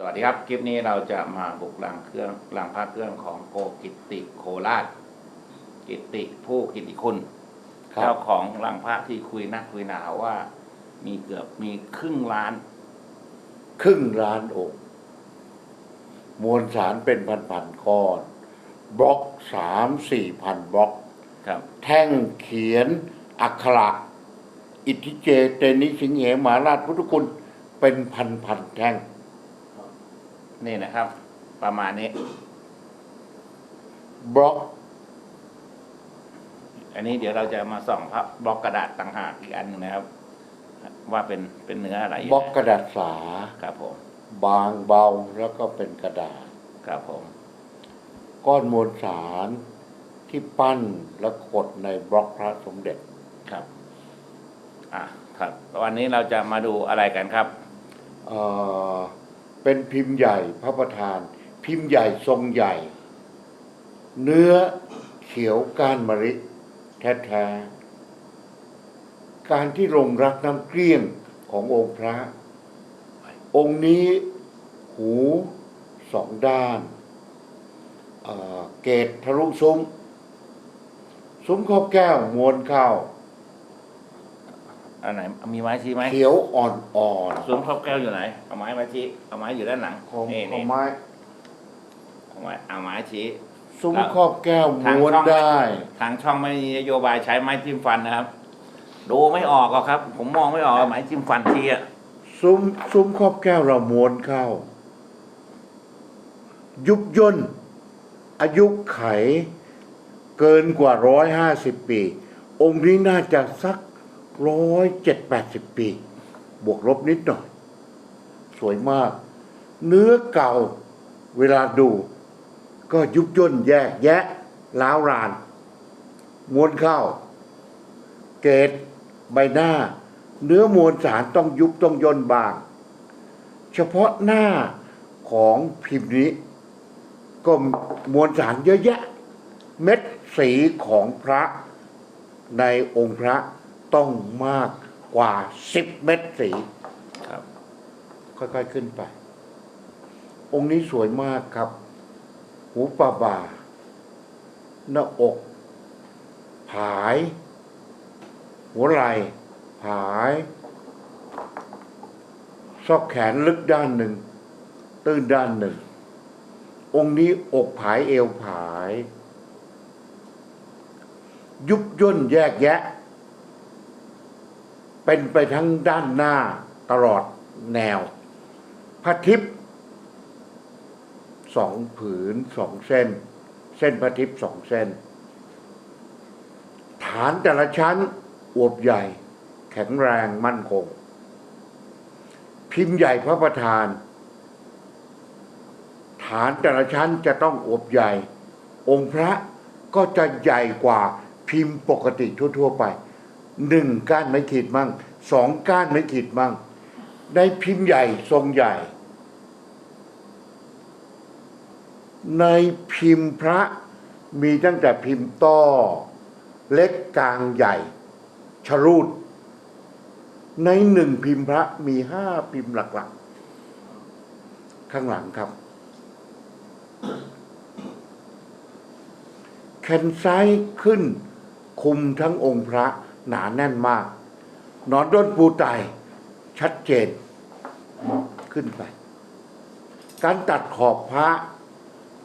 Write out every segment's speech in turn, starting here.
สวัสดีครับ คลิปนี้เราจะมาบุกลังเครื่องลังพระเครื่องของโกกิตติโคราช กิตติผู้กิตติคุณครับ เจ้าของลังพระที่คุยนักคุยหนาว่า มีเกือบมีครึ่งล้าน ครึ่งล้านองค์มวลสารเป็นพันๆก้อน บล็อกสามสี่พันบล็อก ครับ แท่งเขียน อักขระอิทธิเจ เตนิสิงเหมหาราชพุทธคุณ เป็นพันพันๆแท่ง นี่นะครับ ประมาณนี้บล็อก อันนี้เดี๋ยวเราจะมาส่องพระบล็อกกระดาษต่างหากอีกอันหนึงนะครับ ว่าเป็นเป็นเนื้ออะไรบล็อกกระดาษสาครับผม บางเบาแล้วก็เป็นกระดาษครับผม ก้อนมวลสารที่ปั้นและกดในบล็อกพระสมเด็จครับ อะครับวันนี้เราจะมาดูอะไรกันครับ เอ่อ เป็นพิมพ์ใหญ่พระประธาน พิมพ์ใหญ่ทรงใหญ่ เนื้อเขียวก้านมะริแท้ๆการที่ลงรักน้ำเกลี้ยงขององค์พระ องค์นี้หูสองด้านเอ่อเกตทะลุซุ้ม ซุ้มครอบแก้วมวนเข้า อันไหนมีไม้ชี้ไหมเขียวอ่อนๆซุ้มครอบแก้วอยู่ไหนเอาไม้มาชี้เอาไม้อยู่ด้านหลังของนี่ของนี่ไม้เอาไม้เอาไม้ชี้ ซุ้มครอบแก้วทางม้วนช่อง ได้ ทางช่องไม่มีนโยบายใช้ไม้จิ้มฟันนะครับ ดูไม่ออกหรอกครับ ผมมองไม่ออกไม้จิ้มฟันชี้อะซุ้มซุ้มครอบแก้วเราม้วนเข้า ยุบย่นอายุไข เกินกว่าร้อยห้าสิบปี องค์นี้น่าจะสัก ร้อยเจ็ดแปดสิบปี บวกลบนิดหน่อย สวยมาก เนื้อเก่าเวลาดู ก็ยุบย่นแยกแยะล้าวราน ม้วนเข้า เกตใบหน้า เนื้อมวลสารต้องยุบต้องย่นบาง เฉพาะหน้าของพิมพ์นี้ ก็มวลสารเยอะแยะ เม็ดสีของพระในองค์พระ ต้องมากกว่าสิบเม็ดสีครับ ค่อยๆขึ้นไป องค์นี้สวยมากครับ หูปลาบ่าหน้าอก ผาย หัวไหล่ผายซอกแขนลึกด้านหนึ่ง ตื้นด้านหนึ่ง องค์นี้อกผายเอวผาย ยุบย่นแยกแยะ เป็นไปทั้งด้านหน้าตลอดแนว พระทิพย์สองผืนสองเส้น เส้นพระทิพย์สองเส้น ฐานแต่ละชั้นอวบใหญ่ แข็งแรงมั่นคง พิมพ์ใหญ่พระประธาน ฐานแต่ละชั้นจะต้องอวบใหญ่ องค์พระก็จะใหญ่กว่าพิมพ์ปกติทั่ว ๆ ไป หนึ่งก้านไม่ขีดมั่งสองก้านไม่ขีดมั่งในพิมพ์ใหญ่ทรงใหญ่ ในพิมพ์พระมีตั้งแต่พิมพ์ต้อ เล็กกลางใหญ่ชรูด ในหนึ่งพิมพ์พระมีห้าพิมพ์หลักๆ ข้างหลังครับ แขนซ้ายขึ้นคุมทั้งองค์พระ หนาแน่นมาก นอนด้นปูไตชัดเจนขึ้นไป การตัดขอบพระ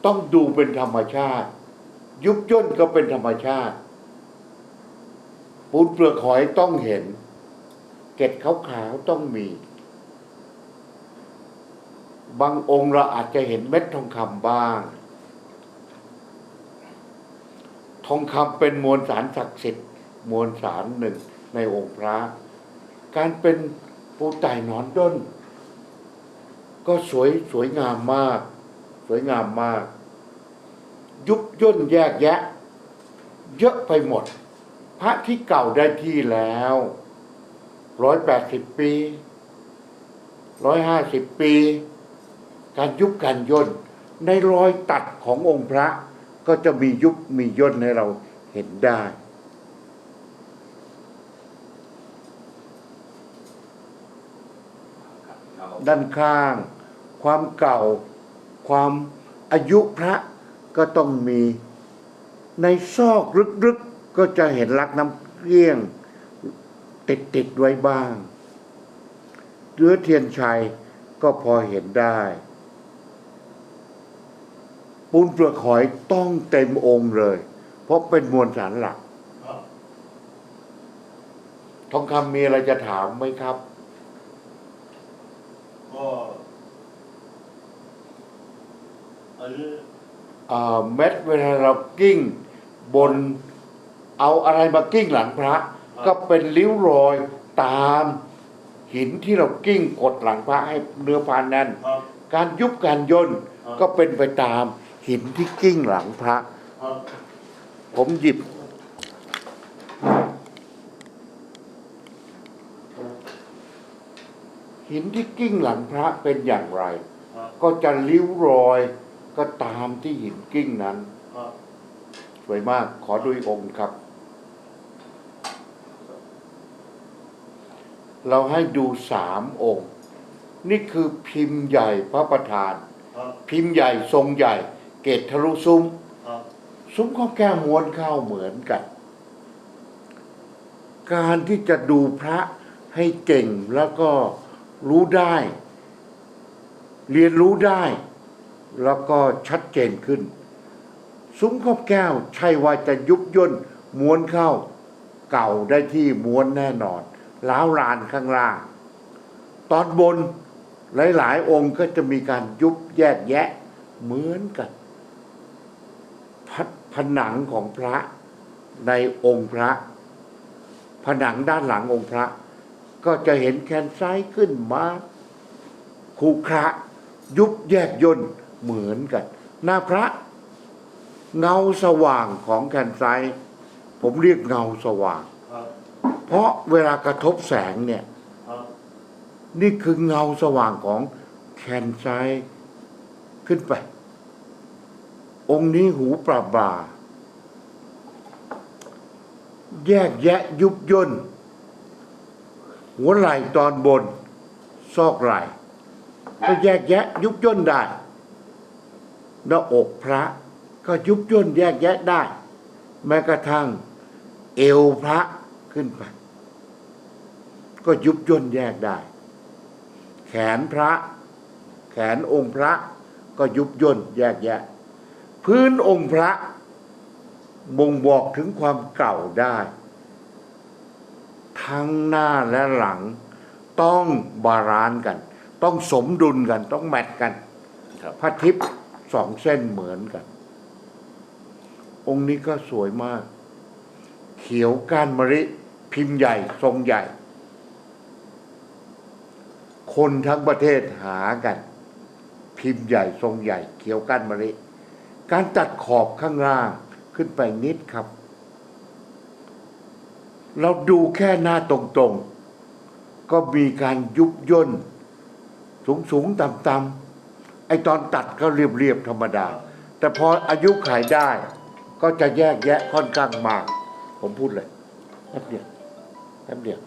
ต้องดูเป็นธรรมชาติ ยุบย่นก็เป็นธรรมชาติ ปูนเปลือกหอยต้องเห็น เกล็ดขาวๆต้องมี บางองค์เราอาจจะเห็นเม็ดทองคำบ้าง ทองคำเป็นมวลสารศักดิ์สิทธิ์ มวลสารหนึ่งในองค์พระ การเป็นปูไต่นอนด้น ก็สวยสวยงามมาก สวยงามมาก ยุบย่นแยกแยะ เยอะไปหมด พระที่เก่าได้ที่แล้วร้อยแปดสิบปีร้อยห้าสิบปี การยุบการย่นในรอยตัดขององค์พระก็จะมียุบมีย่นให้เราเห็นได้ ด้านข้างคความเก่า ความอายุพระก็ต้องมีในซอกลึกๆก็จะเห็นลักน้ำเกลี้ยงติดติดๆไว้บ้างเรือเทียนชัยก็พอเห็นได้ ปูนเปลือกหอยต้องเต็มองค์เลย เพราะเป็นมวลสารหลักครับทองคำมีอะไรจะถามไหมครับก็อันนี้อ่า เม็ดเวลาเรากิ้งบนเอาอะไรมากิ้งหลังพระ ก็เป็นริ้วรอยตามหินที่เรากิ้งกดหลังพระให้เนื้อพานแน่นครับการยุบการย่นครับก็เป็นไปตามหินที่กิ้งหลังพระครับผมหยิบ หินที่กิ้งหลังพระเป็นอย่างไรครับก็จะริ้วรอยก็ตามที่หินกิ้งนั้นครับสวยมากขอดูอีกองค์ครับ เราให้ดูสามองค์ นี่คือพิมพ์ใหญ่พระประธานครับพิมพ์ใหญ่ทรงใหญ่ เกตทะลุซุ้มครับซุ้มข้าวแก้วม้วนข้าวเหมือนกัน การที่จะดูพระให้เก่งแล้วก็ รู้ได้ เรียนรู้ได้ แล้วก็ชัดเจนขึ้น ซุ้มข้าวแก้วใช่ว่าจะยุบย่นม้วนเข้า เก่าได้ที่ม้วนแน่นอนล้าวลานข้างล่าง ตอนบนหลาย ๆ องค์ก็จะมีการยุบแยกแยะเหมือนกันพัดผนังของพระในองค์พระ ผนังด้านหลังองค์พระ ก็จะเห็นแขนซ้ายขึ้นมาคูคระยุบแยกยนเหมือนกัน หน้าพระ เงาสว่างของแขนซ้าย ผมเรียกเงาสว่าง เพราะเวลากระทบแสงเนี่ย นี่คือเงาสว่างของแขนซ้ายขึ้นไป องค์นี้หูปราบา แยกแยะยุบย่น หัวไหล่ตอนบน ซอกไหล่ก็แยกแยะยุบย่นได้หน้าอกพระก็ยุบย่นแยกแยะได้ แม้กระทั่งเอวพระขึ้นไป ก็ยุบย่นแยกได้ แขนพระ แขนองค์พระก็ยุบย่นแยกแยะ พื้นองค์พระบ่งบอกถึงความเก่าได้ ทั้งหน้าและหลัง ต้องบาลานซ์กัน ต้องสมดุลกัน ต้องแมทกันครับพระทิพย์สองเส้นเหมือนกัน องค์นี้ก็สวยมาก เขียวก้านมะริ พิมพ์ใหญ่ ทรงใหญ่ คนทั้งประเทศหากัน พิมพ์ใหญ่ทรงใหญ่ เขียวก้านมะริ การตัดขอบข้างล่างขึ้นไปนิดครับ เราดูแค่หน้าตรงๆ ก็มีการยุบย่น สูงสูงต่ำต่ำๆไอตอนตัดก็เรียบเรียบๆ ธรรมดา แต่พออายุขายได้ ก็จะแยกแยะค่อนข้างมาก ผมพูดเลยแป๊บเดียวแป๊บเดียว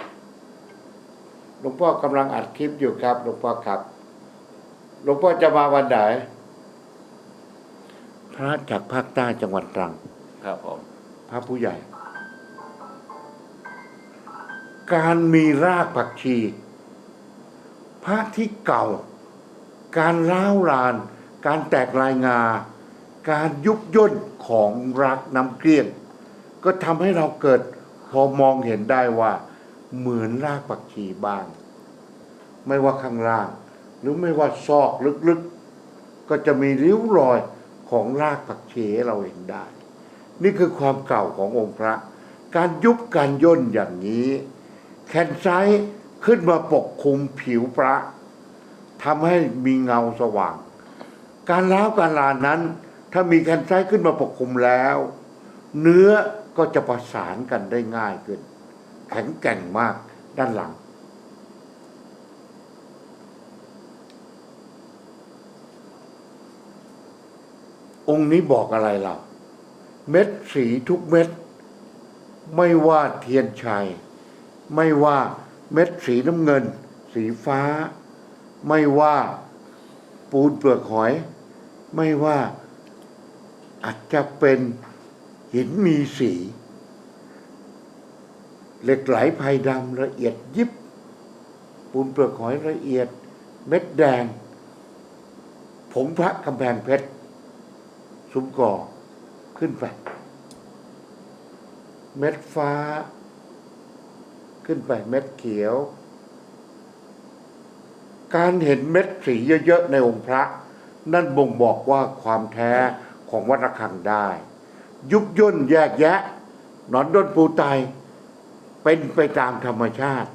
หลวงพ่อกำลังอัดคลิปอยู่ครับหลวงพ่อครับหลวงพ่อจะมาวันไหนพระจากภาคใต้จังหวัดตรัง ครับผม พระผู้ใหญ่ การมีรากผักชี พระที่เก่า การร้าวราน การแตกลายงา การยุบย่นของรักน้ำเกลี้ยง ก็ทำให้เราเกิดพอมองเห็นได้ว่า เหมือนรากผักชีบ้าง ไม่ว่าข้างล่าง หรือไม่ว่าซอกลึกๆ ก็จะมีริ้วรอยของรากผักชีให้เราเห็นได้ นี่คือความเก่าขององค์พระ การยุบการย่นอย่างนี้ แขนซ้ายขึ้นมาปกคลุมผิวพระทำให้มีเงาสว่าง การล้าวการลานนั้น ถ้ามีแขนซ้ายขึ้นมาปกคลุมแล้ว เนื้อก็จะประสานกันได้ง่ายขึ้น แข็งแกร่งมากด้านหลัง องค์นี้บอกอะไรเรา เม็ดสีทุกเม็ด ไม่ว่าเทียนชัย ไม่ว่าเม็ดสีน้ำเงิน สีฟ้า ไม่ว่าปูนเปลือกหอย ไม่ว่าอาจจะเป็นหินมีสี เหล็กไหลไพดำละเอียดยิบ ปูนเปลือกหอยละเอียด เม็ดแดง ผงพระกำแพงเพชรซุ้มก่อขึ้นไป เม็ดฟ้า ขึ้นไปเม็ดเขียว การเห็นเม็ดสีเยอะๆในองค์พระ นั่นบ่งบอกว่าความแท้ของวัดระฆังได้ ยุบย่นแยกแยะหนอนด้นปูไตายเป็นไปตามธรรมชาติ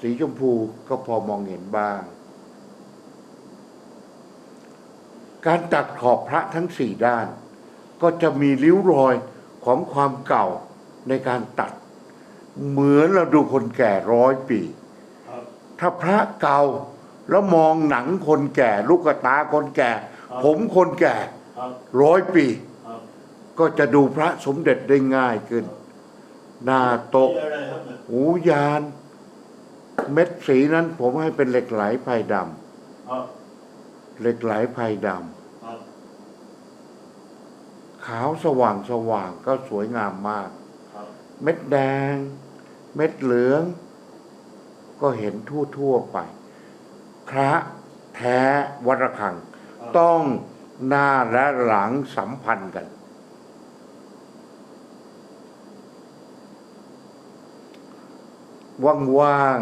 สีชมพูก็พอมองเห็นบ้าง การตัดขอบพระทั้งสี่ด้าน ก็จะมีริ้วรอย ของความเก่าในการตัด เหมือนเราดูคนแก่ร้อยปีครับถ้าพระเก่าแล้วมองหนังคนแก่ ลูกตาคนแก่ ผมคนแก่ครับร้อยปีครับก็จะดูพระสมเด็จได้ง่ายขึ้นหน้าโตะนี่อะไรครับเนี่ยหูยาน เม็ดสีนั้นผมให้เป็นเหล็กไหลไพรดครับำเหล็กไหลไพรดครับำ ขาวสว่างสว่างก็สวยงามมากครับเม็ดแดง เม็ดเหลือง ก็เห็นทั่วทั่วๆไป พระแท้วัดระฆัง ต้องหน้าและหลังสัมพันธ์กัน ว่าง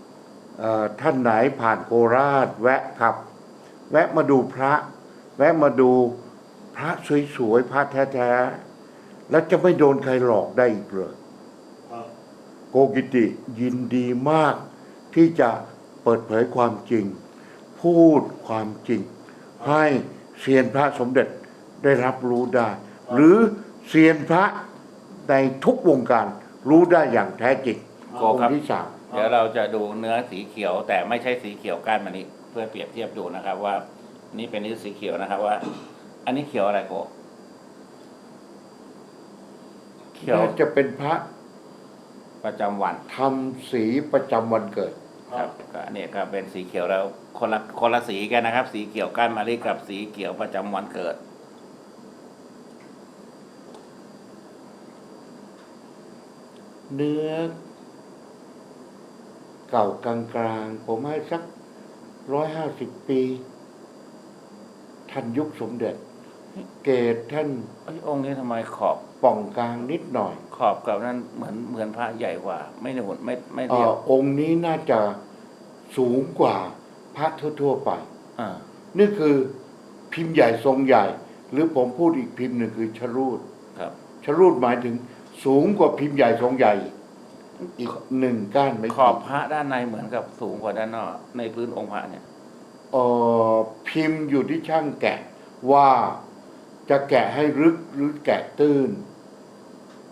ๆเอ่อท่านไหนผ่านโคราช แวะครับ แวะมาดูพระ แวะมาดู พระสวยๆพระแท้ๆแล้วจะไม่โดนใครหลอกได้อีกเลยครับโกกิติยินดีมาก ที่จะเปิดเผยความจริง พูดความจริง ให้เซียนพระสมเด็จได้รับรู้ได้ หรือเซียนพระในทุกวงการรู้ได้อย่างแท้จริงโกองครับ ค์ที่สาม เดี๋ยวเราจะดูเนื้อสีเขียว แต่ไม่ใช่สีเขียวก้านมันนี้เพื่อเปรียบเทียบดูนะครับว่า นี่เป็นเนื้อสีเขียวนะครับว่า อันนี้เขียวอะไรโกเขียวน่าจะเป็นพระประจำวันทำสีประจำวันเกิด ครับก็อันนี้ก็เป็นสีเขียวแล้วคนละคนละสีกันนะครับ สีเขียวก้านมะลิกับสีเขียวประจำวันเกิด เนื้อ เก่ากลางๆผมให้สักร้อยห้าสิบปีท่านยุคสมเด็จ เกตท่านเอ้ยองค์นี้ทำไมขอบป่องกลางนิดหน่อยขอบกับนั้นเหมือนเหมือนพระใหญ่กว่า ไม่หนุนไม่ไม่เอ่เรียอบองค์นี้น่าจะสูงกว่าพระทั่วๆไปอ่านี่คือพิมพ์ใหญ่ทรงใหญ่ หรือผมพูดอีกพิมพ์หนึ่งคือชรูดครับชรูดหมายถึงสูงกว่าพิมพ์ใหญ่ทรงใหญ่ อีกหนึ่งก้านไม่ขอบพระด้านในเหมือนกับสูงกว่าด้านนอก ในพื้นองค์พระเนี่ยเอ่อพิมพ์อยู่ที่ช่างแกะว่า จะแกะให้ลึกหรือแกะตื้น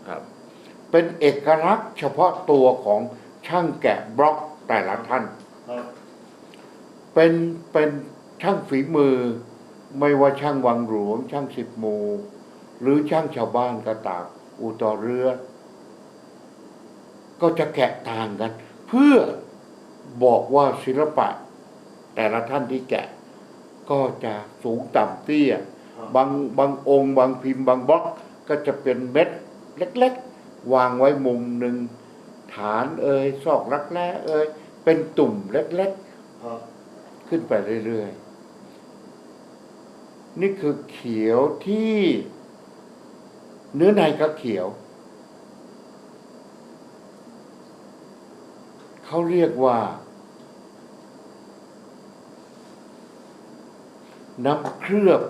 ครับ เป็นเอกลักษณ์เฉพาะตัวของช่างแกะบล็อกแต่ละท่าน ครับเป็นเป็นช่างฝีมือ ไม่ว่าช่างวังหลวง ช่างสิบหมูหรือช่างชาวบ้านก็ตามอูต่อเรือ ก็จะแกะต่างกัน เพื่อบอกว่าศิลปะ แต่ละท่านที่แกะ ก็จะสูงต่ำเตี้ย บางบางองค์ บางพิมพ์บางบล็อกก็จะเป็นเม็ดเล็ก ๆ วางไว้มุมหนึ่งฐานเอ่ยซอกรักแร้เอ่ยเป็นตุ่มเล็กๆครับขึ้นไปเรื่อย ๆ นี่คือเขียวที่เนื้อในก็เขียว เขาเรียกว่า น้ำเคลือบ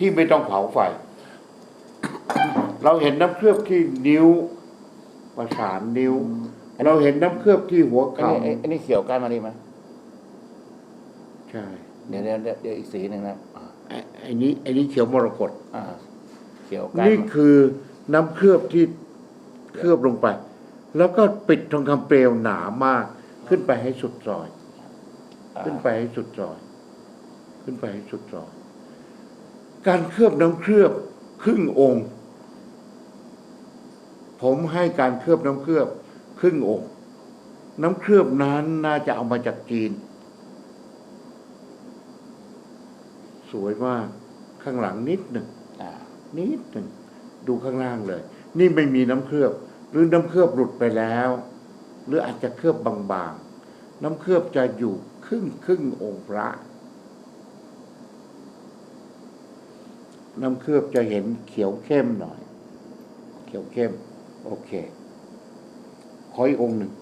ที่ไม่ต้องเผาไฟ เราเห็นน้ำเคลือบที่นิ้วประสานนิ้ว เราเห็นน้ำเคลือบที่หัวอันเข่านี้อันนี้เขียวก้านมะลิไหมใช่เดี๋ยวเดี๋ยวเดี๋ยวเดี๋ยวอีกสีหนึ่งนะอ่าไอ้ไอ้นี้ไอ้นี้เขียวมรกต อ่าเขียวก้านนี่คือน้ำเคลือบที่เคลือบลงไป แล้วก็ปิดทองคำเปลวหนามาก ขึ้นไปให้สุดซอย อ่าขึ้นไปให้สุดซอย ขึ้นไปให้สุดซอย การเคลือบน้ำเคลือบครึ่งองค์ ผมให้การเคลือบน้ำเคลือบครึ่งองค์ น้ำเคลือบนั้นน่าจะเอามาจากจีน สวยมากข้างหลังนิดหนึ่งนิดหนึ่งดูข้างล่างเลย นี่ไม่มีน้ำเคลือบ หรือน้ำเคลือบหลุดไปแล้ว หรืออาจจะเคลือบบางๆ น้ำเคลือบจะอยู่ครึ่งครึ่งองค์พระ น้ำเคลือบจะเห็นเขียวเข้มหน่อย เขียวเข้ม โอเคขออีกองหนึ่ง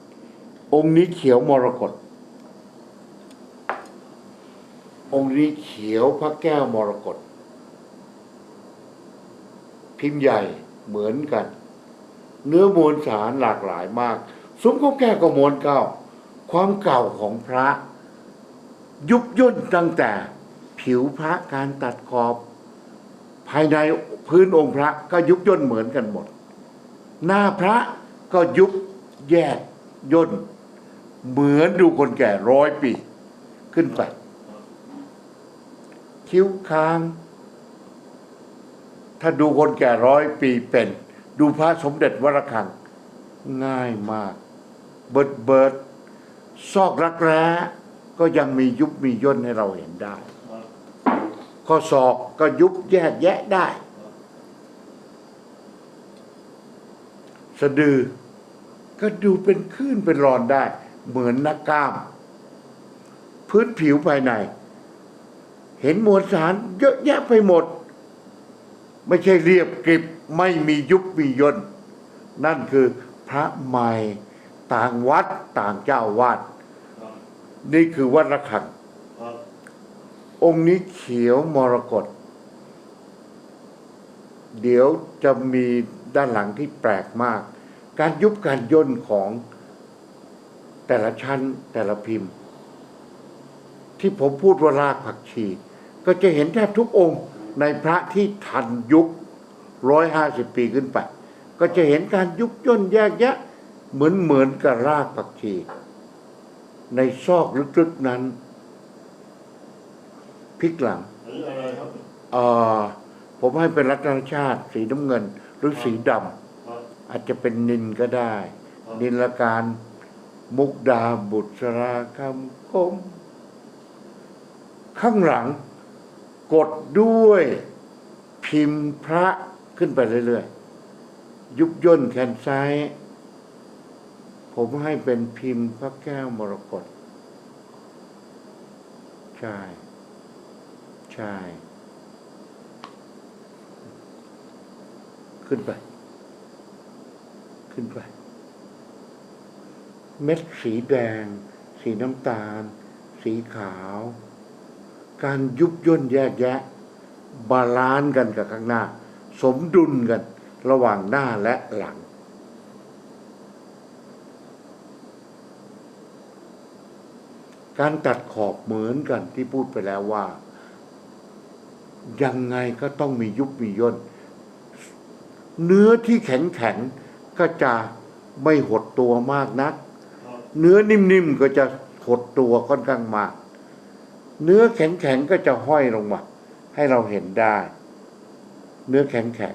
องค์นี้เขียวมรกตองค์นี้เขียวพระแก้วมรกตพิมพ์ใหญ่เหมือนกัน เนื้อมวลสารหลากหลายมาก ซุ้มข้าวแก้วก็มวลเก่าความเก่าของพระ ยุบย่นตั้งแต่ ผิวพระการตัดขอบ ภายในพื้นองค์พระก็ยุบย่นเหมือนกันหมด หน้าพระก็ยุบแยกย่น เหมือนดูคนแก่ร้อยปี ขึ้นไป คิ้วค้าง ถ้าดูคนแก่ร้อยปีเป็น ดูพระสมเด็จวรคัง ง่ายมาก เบิดเบิดซอกรักแร้ก็ยังมียุบมีย่นให้เราเห็นได้ ข้อศอกก็ยุบแยกแยะได้ สะดือก็ดูเป็นคลื่นเป็นรอนได้ เหมือนนักกล้าม พื้นผิวภายใน เห็นมวลสารเยอะแยะไปหมด ไม่ใช่เรียบกริบไม่มียุบมีย่นนั่นคือพระใหม่ต่างวัดต่างเจ้าวาดนี่คือวัดระฆังครับ องค์นี้เขียวมรกตเดี๋ยวจะมีด้านหลังที่แปลกมาก การยุบการย่นของแต่ละชั้นแต่ละพิมพ์ ที่ผมพูดว่ารากผักชี ก็จะเห็นแทบทุกองค์ในพระที่ทันยุคร้อยห้าสิบปีขึ้นไป ก็จะเห็นการยุบย่นแยกแยะเหมือนเหมือนกับรากผักชี ในซอกลึกๆนั้น พลิกหลังหรืออะไรครับเอ่อผมให้เป็นรัตนชาติ สีน้ำเงิน หรือสีดครับำอาจจะเป็นนินก็ได้ครับนินละการมุกดาบุตรราคำคมข้างหลังกดด้วยพิมพ์พระขึ้นไปเรื่อยๆ ยุบย่นแขนซ้าย ผมให้เป็นพิมพ์พระแก้วมรกตใช่ ใช่ ขึ้นไป ขึ้นไป เม็ดสีแดง สีน้ำตาล สีขาว การยุบย่นแยกแยะ บาลานซ์กันกับข้างหน้า สมดุลกัน ระหว่างหน้าและหลังการตัดขอบเหมือนกันที่พูดไปแล้วว่า ยังไงก็ต้องมียุบมีย่น เนื้อที่แข็งแข็งๆก็จะไม่หดตัวมากนักครับเนื้อนิ่มๆก็จะหดตัวค่อนข้างมาก เนื้อแข็งๆก็จะห้อยลงมาให้เราเห็นได้ เนื้อแข็ง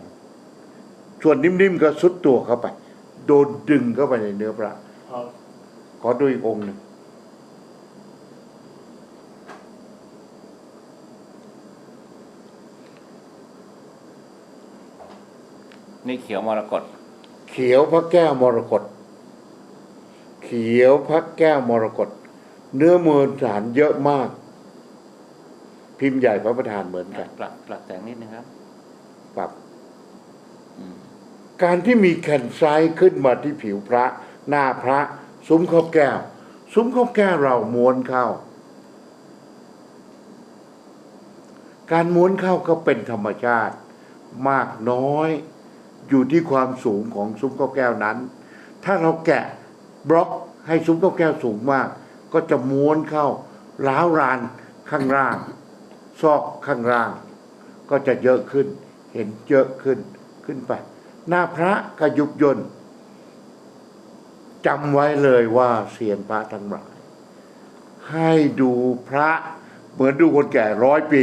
ๆส่วนนิ่มๆก็สุดตัวเข้าไป โดนดึงเข้าไปในเนื้อพระครับขอดูอีกองค์หนึ่ง นี่เขียวมรกตเขียวพระแก้วมรกตเขียวพระแก้วมรกตเนื้อมวลสารเยอะมาก พิมพ์ใหญ่พระประธานเหมือนกันปรับปรับแต่งนิดนึงครับปรับอืมการที่มีแขนซ้ายขึ้นมาที่ผิวพระ หน้าพระ ซุ้มครอบแก้ว ซุ้มครอบแก้วเราม้วนเข้า การม้วนเข้าก็เป็นธรรมชาติ มากน้อย อยู่ที่ความสูงของซุ้มข้าวแก้วนั้น ถ้าเราแกะบล็อกให้ซุ้มข้าวแก้วสูงมาก ก็จะม้วนเข้าล้าวรานข้างล่าง ซอกข้างล่าง ก็จะเยอะขึ้น เห็นเยอะขึ้นขึ้นไป หน้าพระก็ยุบยนจำไว้เลยว่าเสียนพระทั้งหลาย ให้ดูพระเหมือนดูคนแก่ร้อยปี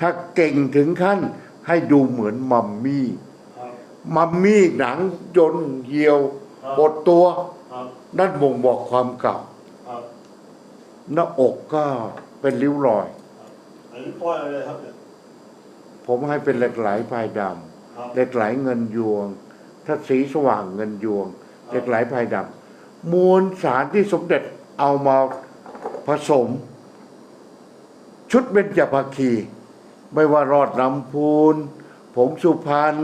ถ้าเก่งถึงขั้นให้ดูเหมือนมัมมี่ มัมมี่หนังยนเหี่ยวครับบดตัวคครับนั่นบ่งบอกความเก่า ครับหน้าอกก็เป็นริ้วรอย อันนี้ป้อยอะไรครับเนี่ยผมให้เป็นเหล็กไหลภายดครับำเหล็กไหลเงินยวง ถ้าสีสว่างเงินยวงเหล็กไหลภายดำมวลสารที่สมเด็จเอามาผสม ชุดเบญจภาคี ไม่ว่ารอดน้ำพูนผงสุพรรณ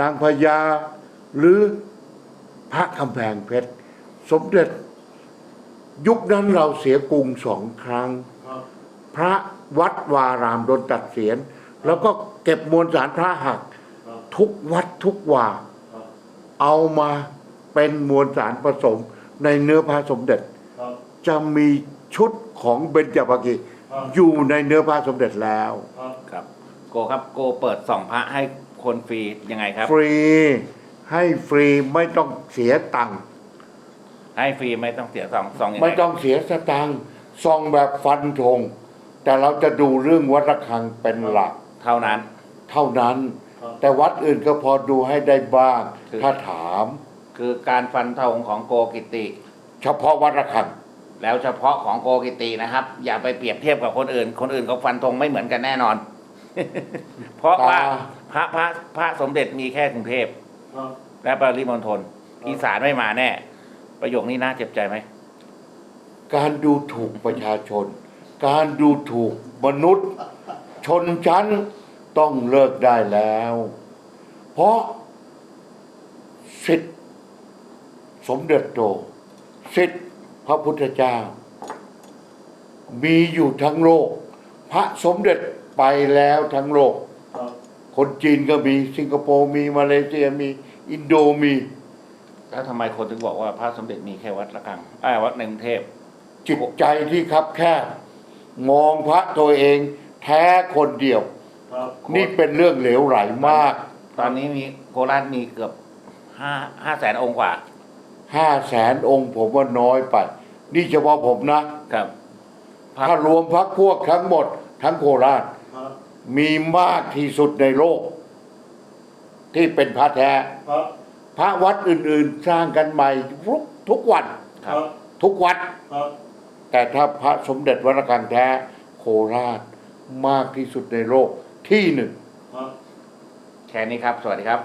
นางพญาหรือพระคำแพงเพชร สมเด็จ ยุคนั้นเราเสียกรุงสองครั้ง พระวัดวารามโดนตัดเสียน แล้วก็เก็บมวลสารพระหัก ทุกวัดทุกวารับเอามาเป็นมวลสารผสมในเนื้อพระสมเด็จ จะมีชุดของเบญจภาคีครับอยู่ในเนื้อพระสมเด็จแล้ว ครับ โกครับโกเปิดสองพระให้ คนฟรียังไงครับ ฟรีให้ฟรีไม่ต้องเสียตังค์ให้ฟรีไม่ต้องเสียสองสองยังไม่ไงต้องเสียสตังค์ซองแบบฟันธงแต่เราจะดูเรื่องวัดระฆังเป็นหลัก เท่านั้น เท่านั้นครับแต่วัดอื่นก็พอดูให้ได้บ้าง คือ ถ้าถาม คือการฟันธงของโกกิติ เฉพาะวัดระฆัง แล้วเฉพาะของโกกิตินะครับ อย่าไปเปรียบเทียบกับคนอื่น คนอื่นเขาฟันธงไม่เหมือนกันแน่นอน เพราะว่า พระพระพระสมเด็จมีแค่กรุงเทพครับและปริมณฑลอีสานไม่มาแน่ ประโยคนี้น่าเจ็บใจไหม การดูถูกประชาชน การดูถูกมนุษย์ ชนชั้นต้องเลิกได้แล้ว เพราะสิทธิสมเด็จโตสิทธิพระพุทธเจ้า มีอยู่ทั้งโลก พระสมเด็จไปแล้วทั้งโลก ครับคนจีนก็มีสิงคโปร์มีมาเลเซียมี อินโดมีแล้วทำไมคนถึงบอกว่าพระสมเด็จมีแค่วัดละกังไอ้ยวัดในกรุงเทพจิตใจที่คับแคบมองพระตัวเองแท้คนเดียวครับนี่เป็นเรื่องเหลวไหลมาก ตอนนี้มีโคราชมีเกือบห้าห้าแสนองค์กว่าห้าแสนองค์ผมว่าน้อยไป นี่เฉพาะผมนะครับพระถ้ารวมพักพวกทั้งหมดทั้งโคราชครับ มีมากที่สุดในโลก ที่เป็นพระแท้ ครับพระวัดอื่นๆ สร้างกันใหม่ทุกทุกวัน ครับ ทุกวัด ครับแต่ถ้าพระสมเด็จวัดระฆังแท้ โคราชมากที่สุดในโลกที่หนึ่ง ครับ แค่นี้ครับ สวัสดีครับ